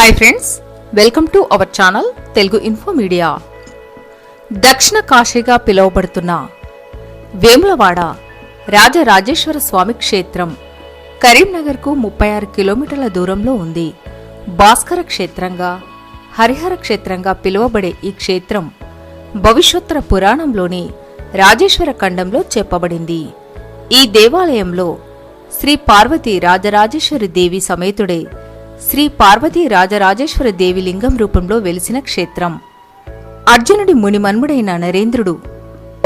Hi friends welcome to our channel Telugu info media దక్షిణ కాశీగా పిలువబడుతున్న వేములవాడ రాజరాజేశ్వర స్వామి క్షేత్రం కరీంనగర్కు ముప్పై ఆరు కిలోమీటర్ల దూరంలో ఉంది. భాస్కర క్షేత్రంగా హరిహర క్షేత్రంగా పిలువబడే ఈ క్షేత్రం భవిష్యోత్తర పురాణంలోని రాజేశ్వర ఖండంలో చెప్పబడింది. ఈ దేవాలయంలో శ్రీ పార్వతి రాజరాజేశ్వరి దేవి సమేతుడే శ్రీ పార్వతీ రాజరాజేశ్వర దేవి లింగం రూపంలో వెలిసిన క్షేత్రం. అర్జునుడి మునిమన్ముడైన నరేంద్రుడు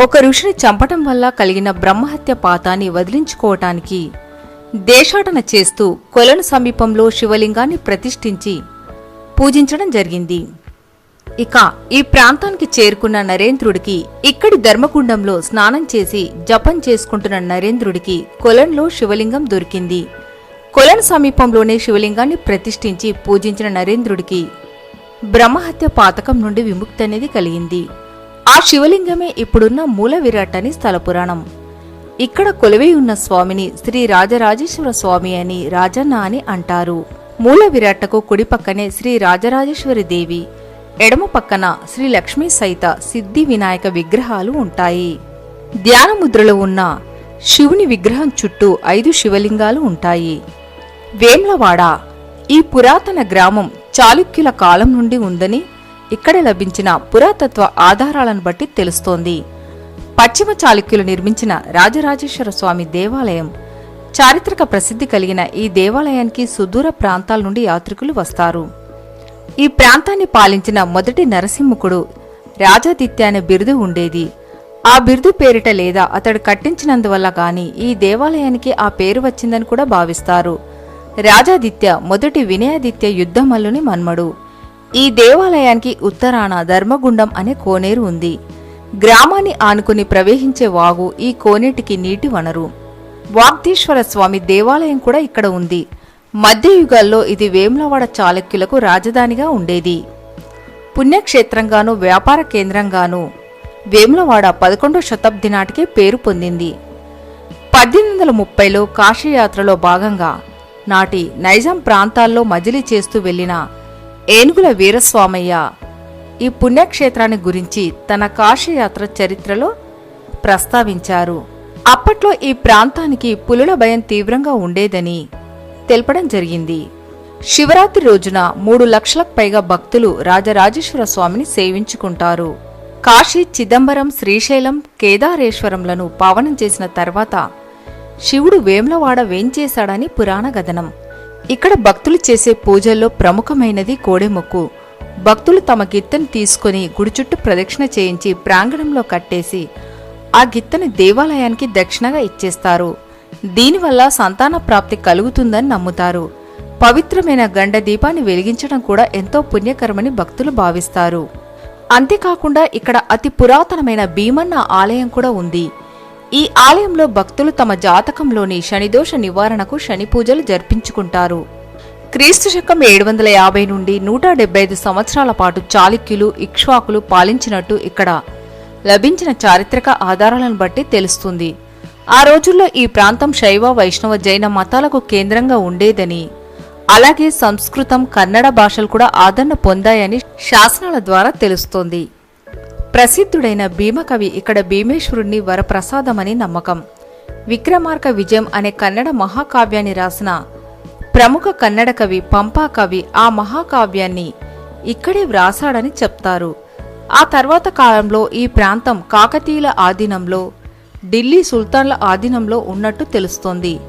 ఒక ఋషిని చంపటం వల్ల కలిగిన బ్రహ్మహత్య పాతాన్ని వదిలించుకోవటానికి దేశాటన చేస్తూ కొలను సమీపంలో శివలింగాన్ని ప్రతిష్ఠించి పూజించడం జరిగింది. ఇక ఈ ప్రాంతానికి చేరుకున్న నరేంద్రుడికి ఇక్కడి ధర్మకుండంలో స్నానం చేసి జపం చేసుకుంటున్న నరేంద్రుడికి కొలంలో శివలింగం దొరికింది. కొలన్ సమీపంలోనే శివలింగాన్ని ప్రతిష్ఠించి పూజించిన నరేంద్రుడికి బ్రహ్మహత్య పాతకం నుండి విముక్తి అనేది కలిగింది. ఆ శివలింగమే ఇప్పుడున్న మూల విరాట్ అని స్థల పురాణం. ఇక్కడ కొలువై ఉన్న స్వామిని శ్రీ రాజరాజేశ్వర స్వామి అని రాజన్న అని అంటారు. మూల విరాట్టకు కుడి పక్కనే శ్రీ రాజరాజేశ్వరి దేవి ఎడమ పక్కన శ్రీ లక్ష్మీ సైత సిద్ధి వినాయక విగ్రహాలు ఉంటాయి. ధ్యానముద్రలో ఉన్న శివుని విగ్రహం చుట్టూ ఐదు శివలింగాలు ఉంటాయి. వేమ్లవాడ ఈ పురాతన గ్రామం చాళుక్యుల కాలం నుండి ఉందని ఇక్కడ లభించిన పురాతత్వ ఆధారాలను బట్టి తెలుస్తోంది. పశ్చిమ చాళుక్యులు నిర్మించిన రాజరాజేశ్వర స్వామి దేవాలయం చారిత్రక ప్రసిద్ధి కలిగిన ఈ దేవాలయానికి సుదూర ప్రాంతాల నుండి యాత్రికులు వస్తారు. ఈ ప్రాంతాన్ని పాలించిన మొదటి నరసింహకుడు రాజాదిత్య అనే బిరుదు ఉండేది. ఆ బిరుదు పేరిట లేదా అతడు కట్టించినందువల్ల గాని ఈ దేవాలయానికి ఆ పేరు వచ్చిందని కూడా భావిస్తారు. రాజాదిత్య మొదటి వినయాదిత్య యుద్ధమల్లుని మన్మడు. ఈ దేవాలయానికి ఉత్తరాన ధర్మగుండం అనే కోనేరు ఉంది. గ్రామాన్ని ఆనుకుని ప్రవహించే వాగు ఈ కోనేటికి నీటి వనరు. వాగ్దేశ్వర స్వామి దేవాలయం కూడా ఇక్కడ ఉంది. మధ్యయుగాల్లో ఇది వేములవాడ చాళుక్యులకు రాజధానిగా ఉండేది. పుణ్యక్షేత్రంగాను వ్యాపార కేంద్రంగాను వేములవాడ పదకొండో శతాబ్ది నాటికే పేరు పొందింది. పద్దెనిమిది వందల ముప్పైలో కాశీయాత్రలో భాగంగా నాటి నైజాం ప్రాంతాల్లో మజిలీ చేస్తూ వెళ్ళిన ఏనుగుల వీరస్వామయ్య ఈ పుణ్యక్షేత్రాన్ని గురించి తన కాశీయాత్ర చరిత్రలో ప్రస్తావించారు. అప్పట్లో ఈ ప్రాంతానికి పులుల భయం తీవ్రంగా ఉండేదని తెలపడం జరిగింది. శివరాత్రి రోజున మూడు లక్షలకు పైగా భక్తులు రాజరాజేశ్వర స్వామిని సేవించుకుంటారు. కాశీ చిదంబరం శ్రీశైలం కేదారేశ్వరంలను పావనం చేసిన తర్వాత శివుడు వేమ్లవాడ వేంచేశాడని పురాణ గదనం. ఇక్కడ భక్తులు చేసే పూజల్లో ప్రముఖమైనది కోడెముక్కు. భక్తులు తమ గిత్తని తీసుకుని గుడి చుట్టూ ప్రదక్షిణ చేయించి ప్రాంగణంలో కట్టేసి ఆ గిత్తని దేవాలయానికి దక్షిణగా ఇచ్చేస్తారు. దీనివల్ల సంతాన ప్రాప్తి కలుగుతుందని నమ్ముతారు. పవిత్రమైన గండ దీపాన్ని వెలిగించడం కూడా ఎంతో పుణ్యకరమని భక్తులు భావిస్తారు. అంతేకాకుండా ఇక్కడ అతి పురాతనమైన భీమన్న ఆలయం కూడా ఉంది. ఈ ఆలయంలో భక్తులు తమ జాతకంలోని శనిదోష నివారణకు శని పూజలు జరిపించుకుంటారు. క్రీస్తు శకం ఏడు వందల యాభై నుండి నూట డెబ్బై ఐదు సంవత్సరాల పాటు చాళుక్యులు ఇక్ష్వాకులు పాలించినట్టు ఇక్కడ లభించిన చారిత్రక ఆధారాలను బట్టి తెలుస్తుంది. ఆ రోజుల్లో ఈ ప్రాంతం శైవ వైష్ణవ జైన మతాలకు కేంద్రంగా ఉండేదని అలాగే సంస్కృతం కన్నడ భాషలు కూడా ఆదరణ పొందాయని శాసనాల ద్వారా తెలుస్తోంది. ప్రసిద్ధుడైన భీమకవి ఇక్కడ భీమేశ్వరుణ్ణి వరప్రసాదమని నమ్మకం. విక్రమార్క విజయం అనే కన్నడ మహాకావ్యాన్ని రాసిన ప్రముఖ కన్నడ కవి పంపా కవి ఆ మహాకావ్యాన్ని ఇక్కడే వ్రాసాడని చెప్తారు. ఆ తర్వాత కాలంలో ఈ ప్రాంతం కాకతీయుల ఆధీనంలో ఢిల్లీ సుల్తాన్ల ఆధీనంలో ఉన్నట్టు తెలుస్తోంది.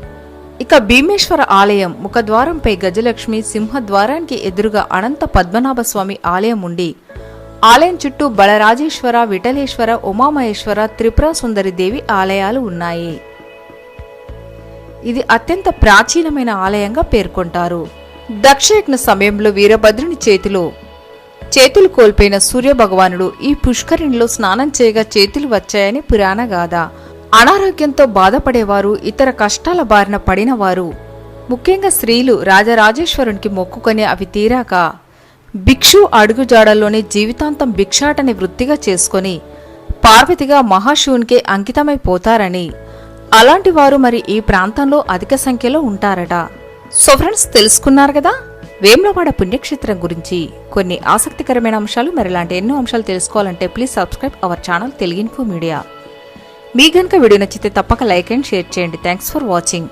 ఇక భీమేశ్వర ఆలయం ముఖద్వారంపై గజలక్ష్మి సింహద్వారానికి ఎదురుగా అనంత పద్మనాభ స్వామి ఆలయం ఉండి ఆలయం చుట్టూ బలరాజేశ్వర విఠలేశ్వర ఉమామహేశ్వర త్రిపుర సుందరి దేవి ఆలయాలు ఉన్నాయి. ఇది అత్యంత ప్రాచీనమైన ఆలయంగా పేర్కొంటారు. దక్షయజ్ఞ సమయంలో వీరభద్రుని చేతిలో చేతులు కోల్పోయిన సూర్యభగవానుడు ఈ పుష్కరిణిలో స్నానం చేయగా చేతులు వచ్చాయని పురాణగాథ అనారోగ్యంతో బాధపడేవారు ఇతర కష్టాల బారిన పడినవారు. ముఖ్యంగా స్త్రీలు రాజరాజేశ్వరునికి మొక్కుకొని అవి తీరాక భిక్షు అడుగుజాడల్లోనే జీవితాంతం భిక్షాటని వృత్తిగా చేసుకొని పార్వతిగా మహాశివునికే అంకితమైపోతారని అలాంటి వారు మరి ఈ ప్రాంతంలో అధిక సంఖ్యలో ఉంటారట. సో ఫ్రెండ్స్ తెలుసుకున్నారు కదా? వేములవాడ పుణ్యక్షేత్రం గురించి. కొన్ని ఆసక్తికరమైన అంశాలు మరి ఇలాంటి ఎన్నో అంశాలు తెలుసుకోవాలంటే please subscribe our channel Telugu info media. మీ గనక వీడియో నచ్చితే తప్పక లైక్ అండ్ షేర్ చేయండి. Thanks for watching.